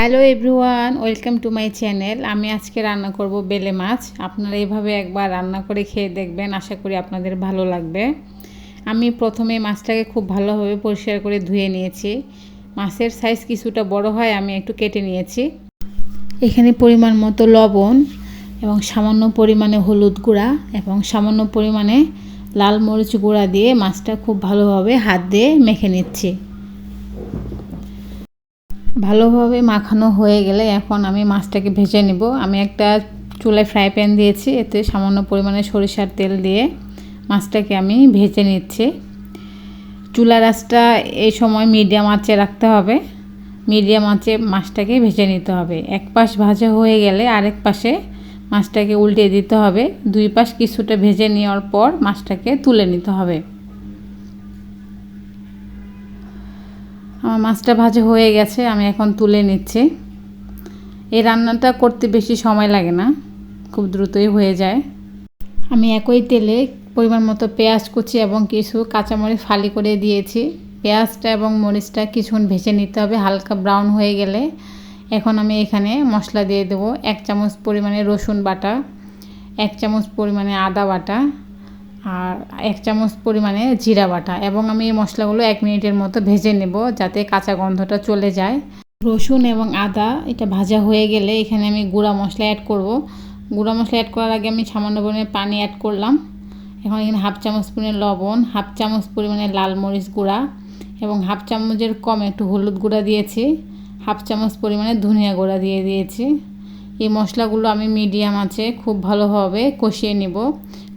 Hello everyone, welcome to my channel. আমি আজকে রান্না করব বেলে মাছ। আপনারা এভাবে একবার রান্না করে খেয়ে দেখবেন, আশা করি আপনাদের ভালো লাগবে। আমি প্রথমে মাছটাকে খুব ভালোভাবে পরিষ্কার করে ধুয়ে নিয়েছি। মাছের সাইজ কিছুটা বড় হয়, আমি একটু কেটে নিয়েছি। এখানে পরিমাণ মতো লবণ এবং সামান্য পরিমাণে হলুদ গুঁড়া এবং সামান্য পরিমাণে লাল মরিচ গুঁড়া দিয়ে মাছটা খুব ভালোভাবে হাত দিয়ে মেখে নিচ্ছি। ভালোভাবে মাখানো হয়ে গেলে এখন আমি মাছটাকে ভেজে নেব। আমি একটা চুলায় ফ্রাই প্যান দিয়েছি, এতে সামান্য পরিমাণে সরিষার তেল দিয়ে মাছটাকে আমি ভেজে নিচ্ছি। চুলা রাসটা এই সময় মিডিয়াম আঁচে রাখতে হবে। মিডিয়াম আঁচে মাছটাকে ভেজে নিতে হবে। এক পাশ ভাজা হয়ে গেলে আরেক পাশে মাছটাকে উল্টে দিতে হবে। দুই পাশ কিছুটা ভেজে নেওয়ার পর মাছটাকে তুলে নিতে হবে। আমার মাছটা ভাজা হয়ে গেছে, আমি এখন তুলে নিচ্ছি। এই রান্নাটা করতে বেশি সময় লাগে না, খুব দ্রুতই হয়ে যায়। আমি একই তেলে পরিমাণ মতো পেঁয়াজ কুচি এবং কিছু কাঁচামরিচ ফালি করে দিয়েছি। পেঁয়াজটা এবং মরিচটা কিছুক্ষণ ভেজে নিতে হবে, হালকা ব্রাউন হয়ে গেলে। এখন আমি এখানে মশলা দিয়ে দেবো এক চামচ পরিমাণে রসুন বাটা, এক চামচ পরিমাণে আদা বাটা আর এক চামচ পরিমাণে জিরা বাটা এবং আমি এই মশলাগুলো এক মিনিটের মতো ভেজে নেব যাতে কাঁচা গন্ধটা চলে যায়। রসুন এবং আদা, এটা ভাজা হয়ে গেলে এখানে আমি গুঁড়া মশলা অ্যাড করব। গুঁড়া মশলা অ্যাড করার আগে আমি সামান্য পরিমাণে পানি অ্যাড করলাম। এখন এখানে হাফ চামচ পরিমাণে লবণ, হাফ চামচ পরিমাণে লাল মরিচ গুঁড়া এবং হাফ চামচের কম একটু হলুদ গুঁড়া দিয়েছি। হাফ চামচ পরিমাণে ধনিয়া গুঁড়া দিয়ে দিয়েছি। এই মশলাগুলো আমি মিডিয়াম আছে খুব ভালোভাবে কষিয়ে নিব।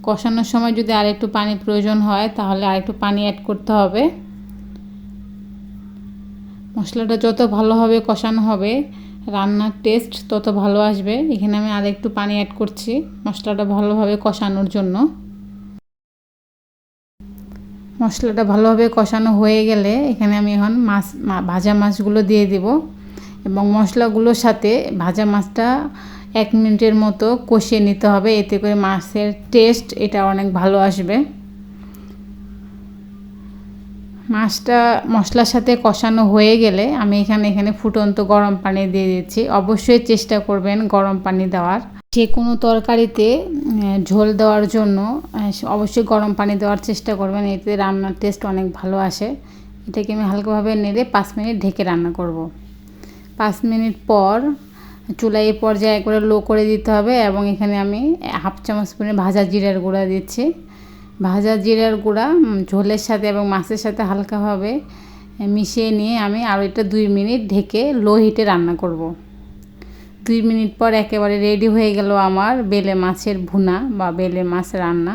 কষানোর সময় যদি আর একটু পানি প্রয়োজন হয়, তাহলে আর একটু পানি অ্যাড করতে হবে। মশলাটা যত ভালোভাবে কষানো হবে, রান্নার টেস্ট তত ভালো আসবে। এখানে আমি আর একটু পানি অ্যাড করছি মশলাটা ভালোভাবে কষানোর জন্য। মশলাটা ভালোভাবে কষানো হয়ে গেলে এখানে আমি এখন মাছ ভাজা মাছগুলো দিয়ে দিব এবং মশলাগুলোর সাথে ভাজা মাছটা এক মিনিটের মতো কষিয়ে নিতে হবে, এতে করে মাছের টেস্ট এটা অনেক ভালো আসবে। মাছটা মশলার সাথে কষানো হয়ে গেলে আমি এখানে এখানে ফুটন্ত গরম পানি দিয়ে দিচ্ছি। অবশ্যই চেষ্টা করবেন গরম পানি দেওয়ার। যে কোনো তরকারিতে ঝোল দেওয়ার জন্য অবশ্যই গরম পানি দেওয়ার চেষ্টা করবেন, এতে রান্নার টেস্ট অনেক ভালো আসে। এটাকে আমি হালকাভাবে নেড়ে পাঁচ মিনিট ঢেকে রান্না করব। পাঁচ মিনিট পর চুলায় এই পর্যায়ে একবারে লো করে দিতে হবে এবং এখানে আমি হাফ চামচ পরিমাণে ভাজা জিরার গুঁড়া দিচ্ছি ভাজা জিরার গুঁড়া ঝোলের সাথে এবং মাছের সাথে হালকাভাবে মিশিয়ে নিয়ে আমি আরও এটা দুই মিনিট ঢেকে লো হিটে রান্না করব। দুই মিনিট পর একেবারে রেডি হয়ে গেল আমার বেলে মাছের ভুনা বা বেলে মাছ রান্না